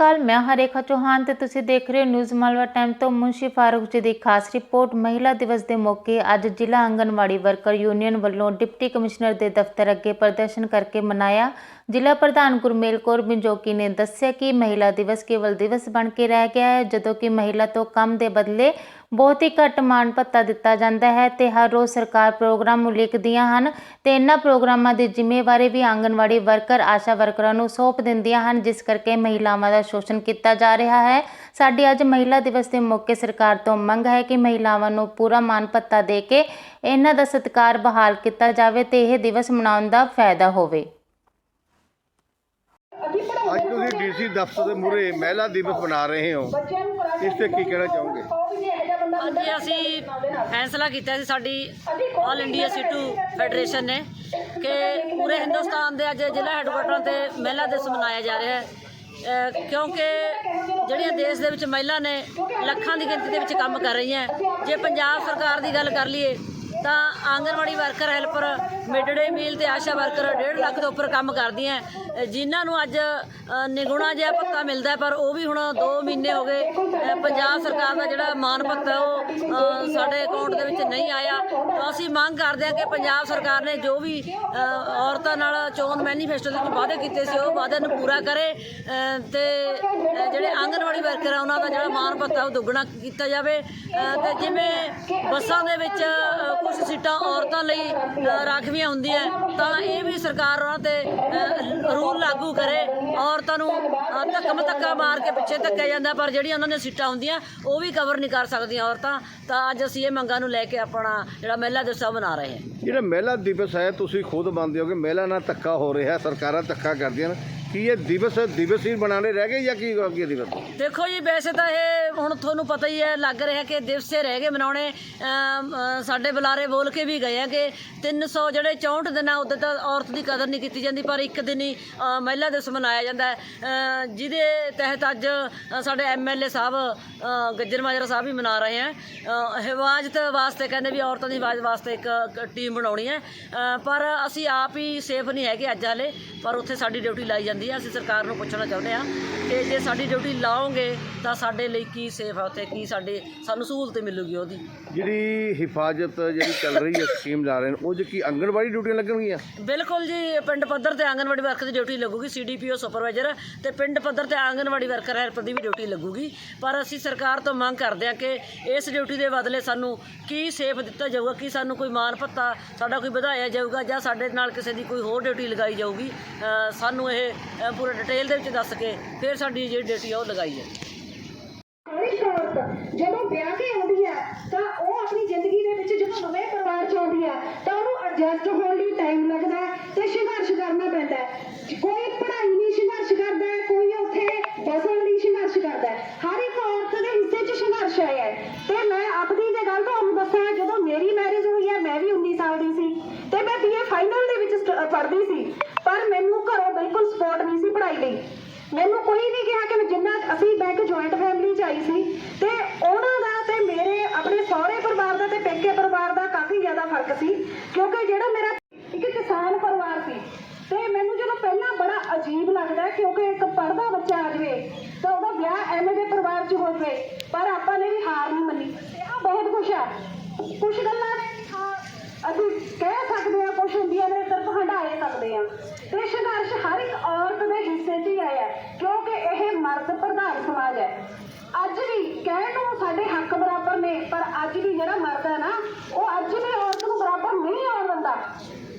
ਅਕਾਲ, ਮੈਂ ਹਰੇਖਾ ਚੌਹਾਨ ਤੇ ਤੁਸੀਂ ਦੇਖ ਰਹੇ ਹੋ ਨਿਊਜ਼ ਮਾਲਵਾ ਟਾਈਮ ਤੋਂ ਮੁੰਸ਼ੀ ਫਾਰੂਕ ਜੀ ਦੀ ਖਾਸ ਰਿਪੋਰਟ। ਮਹਿਲਾ ਦਿਵਸ ਦੇ ਮੌਕੇ ਅੱਜ ਜ਼ਿਲ੍ਹਾ ਆਂਗਣਵਾੜੀ ਵਰਕਰ ਯੂਨੀਅਨ ਵੱਲੋਂ ਡਿਪਟੀ ਕਮਿਸ਼ਨਰ ਦੇ ਦਫ਼ਤਰ ਅੱਗੇ ਪ੍ਰਦਰਸ਼ਨ ਕਰਕੇ ਮਨਾਇਆ। ਜ਼ਿਲ੍ਹਾ ਪ੍ਰਧਾਨ ਗੁਰਮੇਲ ਕੌਰ ਬਿੰਜੋਕੀ ਨੇ ਦੱਸਿਆ ਕਿ ਮਹਿਲਾ ਦਿਵਸ ਕੇਵਲ ਦਿਵਸ ਬਣ ਕੇ ਰਹਿ ਗਿਆ ਹੈ, ਜਦੋਂ ਕਿ ਮਹਿਲਾ ਤੋਂ ਕੰਮ ਦੇ ਬਦਲੇ ਬਹੁਤ ਹੀ ਘੱਟ ਮਾਣ ਭੱਤਾ ਦਿੱਤਾ ਜਾਂਦਾ ਹੈ ਤੇ ਹਰ ਰੋਜ਼ ਸਰਕਾਰ ਪ੍ਰੋਗਰਾਮ ਉਲੀਕਦੀਆਂ ਹਨ ਤੇ ਇਹਨਾਂ ਪ੍ਰੋਗਰਾਮਾਂ ਦੀ ਜ਼ਿੰਮੇਵਾਰੀ ਵੀ ਆਂਗਨਵਾੜੀ ਵਰਕਰ, ਆਸ਼ਾ ਵਰਕਰਾਂ ਨੂੰ ਸੌਂਪ ਦਿੰਦੀਆਂ ਹਨ, ਜਿਸ ਕਰਕੇ ਮਹਿਲਾਵਾਂ ਦਾ ਸ਼ੋਸ਼ਣ ਕੀਤਾ ਜਾ ਰਿਹਾ ਹੈ। ਸਾਡੀ ਅੱਜ ਮਹਿਲਾ ਦਿਵਸ ਦੇ ਮੌਕੇ ਸਰਕਾਰ ਤੋਂ ਮੰਗ ਹੈ ਕਿ ਮਹਿਲਾਵਾਂ ਨੂੰ ਪੂਰਾ ਮਾਣ ਭੱਤਾ ਦੇ ਕੇ ਇਹਨਾਂ ਦਾ ਸਤਿਕਾਰ ਬਹਾਲ ਕੀਤਾ ਜਾਵੇ ਤੇ ਇਹ ਦਿਵਸ ਮਨਾਉਣ ਦਾ ਫਾਇਦਾ ਹੋਵੇ। ਅੱਜ ਤੁਸੀਂ ਡੀਸੀ ਦਫ਼ਤਰ ਦੇ ਮੂਹਰੇ ਮਹਿਲਾ ਦਿਵਸ ਮਨਾ ਰਹੇ ਹੋ। ਇਸ ਤੇ ਕੀ ਕਹਿਣਾ ਚਾਹੋਗੇ? ਅੱਜ ਅਸੀਂ ਫੈਸਲਾ ਕੀਤਾ ਸੀ ਸਾਡੀ ਆਲ ਇੰਡੀਆ ਸਿੱਟੂ ਫੈਡਰੇਸ਼ਨ ਨੇ ਕਿ ਪੂਰੇ ਹਿੰਦੁਸਤਾਨ ਦੇ ਅੱਜ ਜ਼ਿਲ੍ਹਾ ਹੈੱਡਕੁਆਟਰਾਂ ਤੇ ਮਹਿਲਾ ਦਿਵਸ ਮਨਾਇਆ ਜਾ ਰਿਹਾ ਹੈ। ਕਿਉਂਕਿ ਜਿਹੜੀਆਂ ਦੇਸ਼ ਦੇ ਵਿੱਚ ਮਹਿਲਾ ਨੇ ਲੱਖਾਂ ਦੀ ਗਿਣਤੀ ਦੇ ਵਿੱਚ ਕੰਮ ਕਰ ਰਹੀਆਂ ਜੇ ਪੰਜਾਬ ਸਰਕਾਰ ਦੀ ਗੱਲ ਕਰ ਲਈਏ ਤਾਂ anganwadi worker helper mid day meal ਤੇ ਆਸ਼ਾ ਵਰਕਰ 1.5 ਲੱਖ ਤੋਂ ਉੱਪਰ ਕੰਮ ਕਰਦੀਆਂ ਜਿਨ੍ਹਾਂ ਨੂੰ ਅੱਜ ਨਿਗੁਣਾ ਜਿਹਾ ਭੱਤਾ ਮਿਲਦਾ ਪਰ ਉਹ ਵੀ ਹੁਣ 2 ਮਹੀਨੇ ਹੋ ਗਏ ਪੰਜਾਬ ਸਰਕਾਰ ਦਾ ਜਿਹੜਾ ਮਾਨ ਪੱਤਰ ਉਹ ਸਾਡੇ ਅਕਾਊਂਟ ਦੇ ਵਿੱਚ ਨਹੀਂ ਆਇਆ। ਤਾਂ ਅਸੀਂ ਮੰਗ ਕਰਦੇ ਹਾਂ ਕਿ ਪੰਜਾਬ ਸਰਕਾਰ ਨੇ ਜੋ ਵੀ ਔਰਤਾਂ ਨਾਲ ਚੋਣ ਮੈਨੀਫੈਸਟੋ ਦੇ ਵਿੱਚ ਵਾਅਦੇ ਕੀਤੇ ਸੀ, ਉਹ ਵਾਅਦੇ ਨੂੰ ਪੂਰਾ ਕਰੇ, ਅਹ ਤੇ ਵਰਕਰ ਆ ਉਹਨਾਂ ਦਾ ਜਿਹੜਾ ਮਾਨ ਭੱਤਾ ਉਹ ਦੁੱਗਣਾ ਕੀਤਾ ਜਾਵੇ। ਤੇ ਜਿਵੇਂ ਬੱਸਾਂ ਦੇ ਵਿੱਚ ਕੁਝ ਸੀਟਾਂ ਔਰਤਾਂ ਲਈ ਰਾਖਵੀਆਂ ਹੁੰਦੀਆਂ, ਤਾਂ ਇਹ ਵੀ ਸਰਕਾਰ ਉਹਨਾਂ ਤੇ ਰੂਲ ਲਾਗੂ ਕਰੇ। ਔਰਤਾਂ ਨੂੰ ਧੱਕਮ ਧੱਕਾ ਮਾਰ ਕੇ ਪਿੱਛੇ ਧੱਕਿਆ ਜਾਂਦਾ, ਪਰ ਜਿਹੜੀਆਂ ਉਹਨਾਂ ਦੀਆਂ ਸੀਟਾਂ ਹੁੰਦੀਆਂ, ਉਹ ਵੀ ਕਵਰ ਨਹੀਂ ਕਰ ਸਕਦੀਆਂ ਔਰਤਾਂ। ਤਾਂ ਅੱਜ ਅਸੀਂ ਇਹ ਮੰਗਾਂ ਨੂੰ ਲੈ ਕੇ ਆਪਣਾ ਜਿਹੜਾ ਮਹਿਲਾ ਦਿਵਸ ਮਨਾ ਰਹੇ ਹਾਂ। ਜਿਹੜਾ ਮਹਿਲਾ ਦਿਵਸ ਹੈ, ਤੁਸੀਂ ਖੁਦ ਮੰਨਦੇ ਹੋ ਕਿ ਮਹਿਲਾ ਨਾਲ ਧੱਕਾ ਹੋ ਰਿਹਾ, ਸਰਕਾਰਾਂ ਧੱਕਾ ਕਰਦੀਆਂ ਨੇ। ਕੀ ਇਹ ਦਿਵਸ ਦਿਵਸ ਹੀ ਬਣਾਣੇ ਰਹਿ ਗਏ ਜਾਂ ਕੀ ਅੱਗੇ ਦਿਵਸ? ਦੇਖੋ ਜੀ ਵੈਸੇ ਤਾਂ ਇਹ ਹੁਣ ਤੁਹਾਨੂੰ ਪਤਾ ਹੀ ਹੈ ਲੱਗ ਰਿਹਾ ਕਿ ਦਿਵਸੇ ਰਹਿ ਗਏ ਮਨਾਉਣੇ। ਅਮ, ਅ, ਸਾਡੇ ਬੁਲਾਰੇ ਬੋਲ ਕੇ ਵੀ ਗਏ ਆ ਕਿ 300 ਜਿਹੜੇ 64 ਦਿਨ ਆ ਉਦੋਂ ਤਾਂ ਔਰਤ ਦੀ ਕਦਰ ਨਹੀਂ ਕੀਤੀ ਜਾਂਦੀ ਪਰ ਇੱਕ ਦਿਨ ਹੀ ਅ, ਮਹਿਲਾ ਦਿਵਸ ਮਨਾਇਆ ਜਾਂਦਾ ਹੈ। ਅ, ਜਿਹਦੇ ਤਹਿਤ ਅੱਜ ਅ, ਸਾਡੇ ਐਮਐਲਏ ਸਾਹਿਬ ਅ, ਗੱਜਰ ਮਾਜਰਾ ਸਾਹਿਬ ਵੀ ਮਨਾ ਰਹੇ ਆ। ਅ, ਹਿਫਾਜ਼ਤ ਵਾਸਤੇ ਕਹਿੰਦੇ ਵੀ ਔਰਤਾਂ ਦੀ ਹਿਫਾਜ਼ਤ ਵਾਸਤੇ ਇੱਕ ਟੀਮ ਬਣਾਉਣੀ ਹੈ। ਅ, ਪਰ ਅਸੀਂ ਆਪ ਹੀ ਸੇਫ ਨਹੀਂ ਹੈਗੇ ਅੱਜ ਹਾਲੇ ਪਰ ਉੱਥੇ ਸਾਡੀ ਡਿਊਟੀ ਲਾਈ ਜਾਂਦੀ ਹੈ ਅਸੀਂ ਸਰਕਾਰ ਨੂੰ ਪੁੱਛਣਾ ਚਾਹੁੰਦੇ ਹਾਂ ਕਿ ਜੇ ਸਾਡੀ ਡਿਊਟੀ ਲਾਓਗੇ ਤਾਂ ਸਾਡੇ ਲਈ ਕੀ ਸੇਫ ਹੈ ਉੱਥੇ ਕੀ ਸਾਡੇ ਸਾਨੂੰ ਸਹੂਲਤ ਮਿਲੂਗੀ ਉਹਦੀ। ਜਿਹੜੀ ਹਿਫਾਜ਼ਤ ਜਿਹੜੀ ਚੱਲ ਰਹੀ ਹੈ ਸਕੀਮ ਲਾ ਰਹੇ ਨੇ ਉਹ 'ਚ ਕੀ ਆਂਗਣਵਾੜੀ ਡਿਊਟੀਆਂ ਲੱਗਣਗੀਆਂ? ਬਿਲਕੁਲ ਜੀ ਪਿੰਡ ਪੱਧਰ ਤੇ ਆਂਗਨਵਾੜੀ ਵਰਕਰ ਦੀ ਡਿਊਟੀ ਲੱਗੂਗੀ ਸੀਡੀਪੀਓ ਸੁਪਰਵਾਈਜ਼ਰ ਤੇ ਪਿੰਡ ਪੱਧਰ ਤੇ ਆਂਗਨਵਾੜੀ ਵਰਕਰ ਹੈਲਪਰ ਦੀ ਵੀ ਡਿਊਟੀ ਲੱਗੂਗੀ। ਪਰ ਅਸੀਂ ਸਰਕਾਰ ਤੋਂ ਮੰਗ ਕਰਦੇ ਹਾਂ ਕਿ ਇਸ ਡਿਊਟੀ ਦੇ ਬਦਲੇ ਸਾਨੂੰ ਕੀ ਸੇਫ ਦਿੱਤਾ ਜਾਊਗਾ ਕੀ ਸਾਨੂੰ ਕੋਈ ਮਾਨ ਭੱਤਾ ਸਾਡਾ ਕੋਈ ਵਧਾਇਆ ਜਾਊਗਾ ਜਾਂ ਸਾਡੇ ਨਾਲ ਕਿਸੇ ਦੀ ਕੋਈ ਹੋਰ ਡਿਊਟੀ ਲਗਾਈ ਜਾਊਗੀ ਸਾਨੂੰ ਇਹ ਅ, ਪੂਰਾ ਡਿਟੇਲ ਦੇ ਵਿੱਚ ਦੱਸ ਕੇ ਫਿਰ ਸਾਡੀ ਜਿਹੜੀ ਡਿਊਟੀ ਆ ਉਹ ਲਗਾਈ ਜਾਏ ਹਰੇਕ ਔਰਤ ਜਦੋਂ ਵਿਆਹ ਕੇ ਆਉਂਦੀ ਹੈ ਤਾਂ ਉਹ ਆਪਣੀ ਜ਼ਿੰਦਗੀ ਦੇ ਵਿੱਚ ਜਦੋਂ ਨਵੇਂ ਪਰਿਵਾਰ ਚ ਆਉਂਦੀ ਹੈ ਤਾਂ ਉਹਨੂੰ ਐਡਜਸਟ ਹੋਣ ਲਈ ਟਾਈਮ ਲੱਗਦਾ ਹੈ ਤੇ ਸੰਘਰਸ਼ ਕਰਨਾ ਪੈਂਦਾ ਹੈ। ਕੋਈ ਪੜ੍ਹਾਈ ਲਈ ਸੰਘਰਸ਼ ਕਰਦਾ ਹੈ ਕੋਈ ਉੱਥੇ ਬਸਣ ਲਈ ਸੰਘਰਸ਼ ਕਰਦਾ ਹੈ। ਹਰ ਇੱਕ ਔਰਤ ਦੇ ਹਿੱਸੇ 'ਚ ਸੰਘਰਸ਼ ਆਇਆ ਹੈ ਤੇ ਮੈਂ ਆਪਣੀ ਜੇ ਗੱਲ ਤੁਹਾਨੂੰ ਦੱਸਾਂ ਜਦੋਂ ਮੇਰੀ ਮੈਰਿਜ ਹੋਈ ਹੈ ਮੈਂ ਵੀ 19 ਸਾਲ ਦੀ ਸੀ। ਤੇ ਮੈਂ ਬੀਏ ਫਾਈਨਲ ਦੇ ਵਿੱਚ ਸਟ- ਪੜ੍ਹਦੀ ਸੀ ਪਰ ਮੈਨੂੰ ਘਰੋਂ ਬਿਲਕੁਲ ਸਪੋਰਟ ਨਹੀਂ ਸੀ ਪੜ੍ਹਾਈ ਲਈ ਮੈਨੂੰ ਕੋਈ ਨਹੀਂ ਕਿਹਾ ਕਿ ਜਿੰਨਾ ਅਸੀਂ ਬੈਂਕ ਜੁਆਇੰਟ ਫੈਮਿਲੀ ਚ ਆਈ ਸੀ ਤੇ ਉਹਨਾਂ ਦਾ ਤੇ ਮੇਰੇ ਆਪਣੇ ਸਹੁਰੇ ਪਰਿਵਾਰ ਦਾ ਤੇ ਪੇਕੇ ਪਰਿਵਾਰ ਦਾ ਕਾਫੀ ਜ਼ਿਆਦਾ ਫ਼ਰਕ ਸੀ, ਕਿਉਂਕਿ ਜਿਹੜਾ ਮੇਰਾ ਇੱਕ ਕਿਸਾਨ ਪਰਿਵਾਰ ਸੀ ਤੇ ਮੈਨੂੰ ਜਦੋਂ ਪਹਿਲਾਂ ਬੜਾ ਅਜੀਬ ਲੱਗਦਾ ਕਿਉਂਕਿ ਇੱਕ ਪੜਦਾ ਬੱਚਾ ਆ ਜਾਵੇ ਤਾਂ ਉਹਦਾ ਵਿਆਹ ਐਵੇਂ ਦੇ ਪਰਿਵਾਰ ਚ ਹੋ ਜਾਵੇ ਪਰ ਆਪਾਂ ਨੇ ਵੀ ਹਾਰ ਨਹੀਂ ਮੰਨੀ। ਇਹ ਬਹੁਤ ਕੁਛ ਆ। ਕੁਛ ਗੱਲਾਂ ਅਸੀਂ ਕਹਿ ਸਕਦੇ ਆ ਕੁਛ ਹੁੰਦੀਆਂ ਨੇ ਸਿਰਫ ਹੰਡਾਏ ਸਕਦੇ ਆ ਤੇ ਸੰਘਰਸ਼ ਹਰ ਇੱਕ ਔਰਤ ਦੇ ਹਿੱਸੇ 'ਚ ਹੀ ਆਇਆ ਹੈ, ਕਿਉਂਕਿ ਇਹ ਪ੍ਰਧਾਨ ਸਮਾਜ ਹੈ। ਅੱਜ ਵੀ ਕਹਿਣ ਨੂੰ ਸਾਡੇ ਹੱਕ ਬਰਾਬਰ ਨੇ, ਪਰ ਅੱਜ ਵੀ ਜਿਹੜਾ ਮਰਦ ਹੈ ਨਾ, ਉਹ ਅੱਜ ਵੀ ਔਰਤ ਨੂੰ ਬਰਾਬਰ ਨਹੀਂ ਆਉਣ ਦਿੰਦਾ।